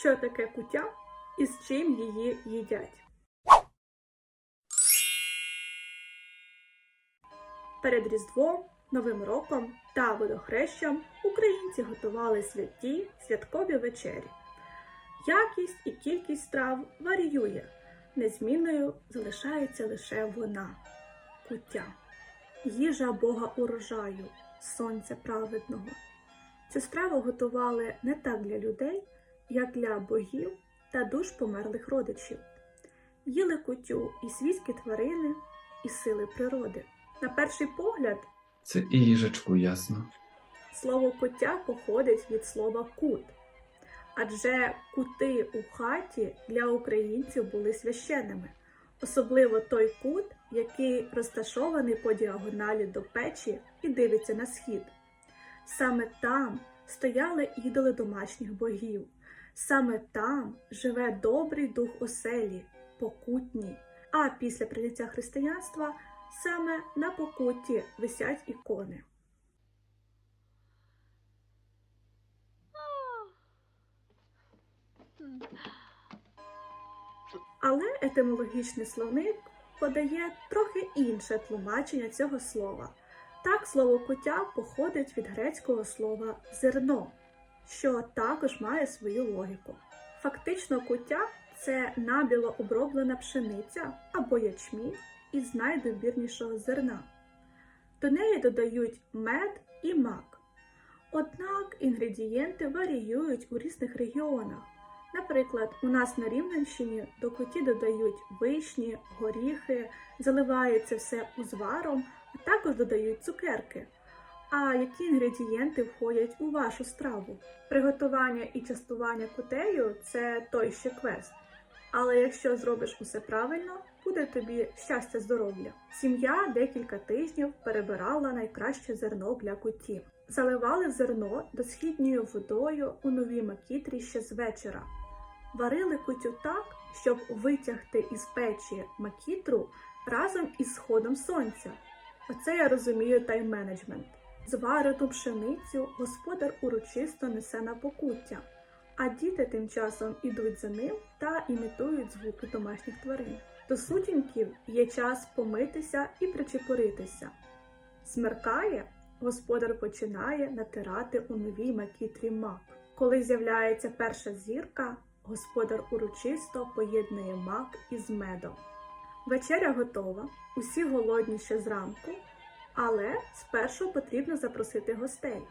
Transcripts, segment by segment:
що таке куття і з чим її їдять. Перед Різдвом, Новим роком та водохрещем українці готували святі святкові вечері. Якість і кількість страв варіює. Незмінною залишається лише вона куття, їжа Бога урожаю, сонця праведного. Цю страву готували не так для людей, як для богів та душ померлих родичів. Їли кутю і свійські тварини, і сили природи. На перший погляд, Це і їжачку ясно. слово куття походить від слова кут. Адже кути у хаті для українців були священними, особливо той кут, який розташований по діагоналі до печі і дивиться на схід. Саме там стояли ідоли домашніх богів, саме там живе добрий дух оселі, покутній. А після прийняття християнства саме на покутті висять ікони. Але етимологічний словник подає трохи інше тлумачення цього слова. Так, слово куття походить від грецького слова зерно, що також має свою логіку. Фактично, куття це набіло оброблена пшениця або ячмінь із найдобірнішого зерна. До неї додають мед і мак. Однак інгредієнти варіюють у різних регіонах. Наприклад, у нас на Рівненщині до куті додають вишні, горіхи, заливають це все узваром, а також додають цукерки. А які інгредієнти входять у вашу страву? Приготування і частування кутею це той ще квест. Але якщо зробиш усе правильно, буде тобі щастя здоров'я. Сім'я декілька тижнів перебирала найкраще зерно для куті. Заливали зерно досхідньою водою у новій макітрі ще з вечора. Варили кутю так, щоб витягти із печі макітру разом із сходом сонця. Оце я розумію тайм-менеджмент. Зварену пшеницю господар урочисто несе на покуття, а діти тим часом ідуть за ним та імітують звуки домашніх тварин. До сутінків є час помитися і причепуритися. Смеркає, господар починає натирати у новій макітрі мак. Коли з'являється перша зірка, господар урочисто поєднує мак із медом. Вечеря готова, усі голодні ще зранку, але спершу потрібно запросити гостей: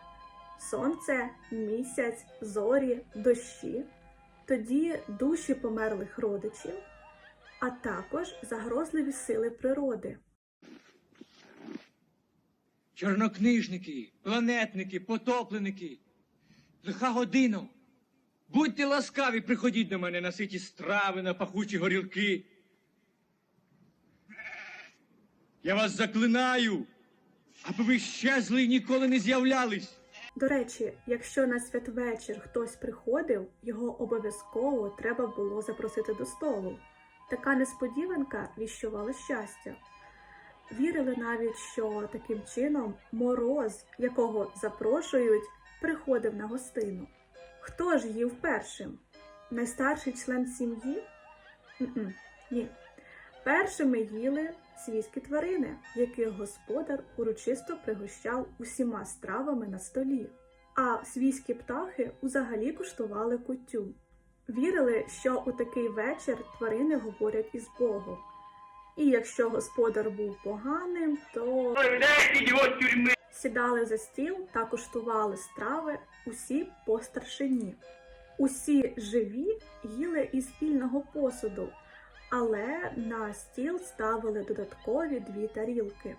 сонце, місяць, зорі, дощі, тоді душі померлих родичів, а також загрозливі сили природи. Чорнокнижники, планетники, потопленики. Лиха година. Будьте ласкаві, приходіть до мене на ситі страви, на пахучі горілки. Я вас заклинаю, аби ви щезли і ніколи не з'являлись. До речі, якщо на святвечір хтось приходив, його обов'язково треба було запросити до столу. Така несподіванка віщувала щастя. Вірили навіть, що таким чином мороз, якого запрошують, приходив на гостину. Хто ж їв першим? Найстарший член сім'ї? Ні. Першими їли свійські тварини, яких господар урочисто пригощав усіма стравами на столі. А свійські птахи взагалі куштували куттю. Вірили, що у такий вечір тварини говорять із Богом. І якщо господар був поганим, то сідали за стіл та куштували страви усі по старшині. Усі живі їли із спільного посуду, але на стіл ставили додаткові дві тарілки.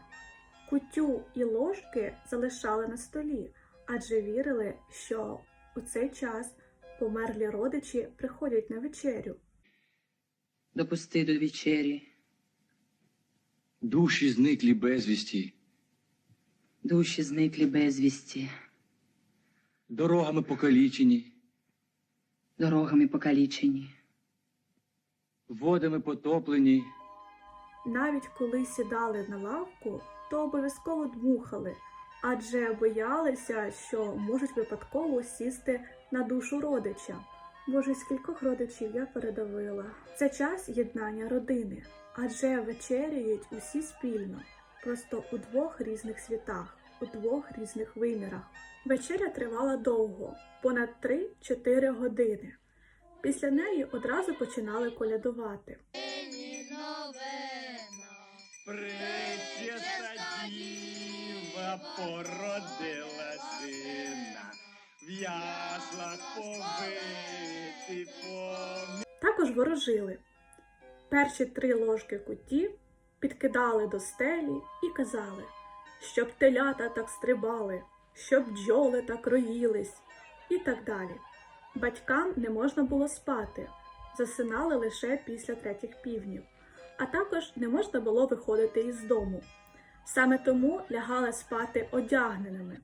Кутю і ложки залишали на столі, адже вірили, що у цей час померлі родичі приходять на вечерю. допусти до вечері, Душі зниклі безвісті, душі зниклі безвісті, дорогами покалічені, дорогами покалічені, водами потоплені. Навіть коли сідали на лавку, то обов'язково дмухали, адже боялися, що можуть випадково сісти на душу родича. Боже, скількох родичів я передавила. Це час єднання родини, адже вечеряють усі спільно, просто у двох різних світах, у двох різних вимірах. Вечеря тривала довго, понад 3-4 години. Після неї одразу починали колядувати. Пречиста породила сина, в яслах повити помі. Також ворожили. Перші три ложки куті підкидали до стелі і казали, щоб телята так стрибали, щоб бджоли так роїлись, і так далі. Батькам не можна було спати, засинали лише після третіх півнів, а також не можна було виходити із дому. Саме тому лягали спати одягненими.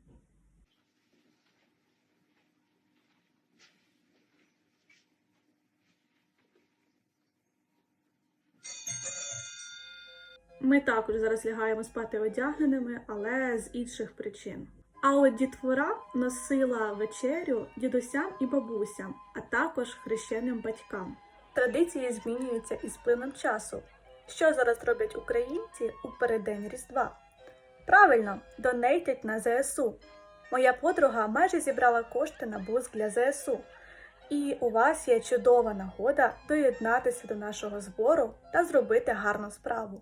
Ми також зараз лягаємо спати одягненими, але з інших причин. А от дітвора носила вечерю дідусям і бабусям, а також хрещеним батькам. Традиції змінюються із плином часу. Що зараз роблять українці у переддень Різдва? Правильно, донейтять на ЗСУ. Моя подруга майже зібрала кошти на бус для ЗСУ. І у вас є чудова нагода доєднатися до нашого збору та зробити гарну справу.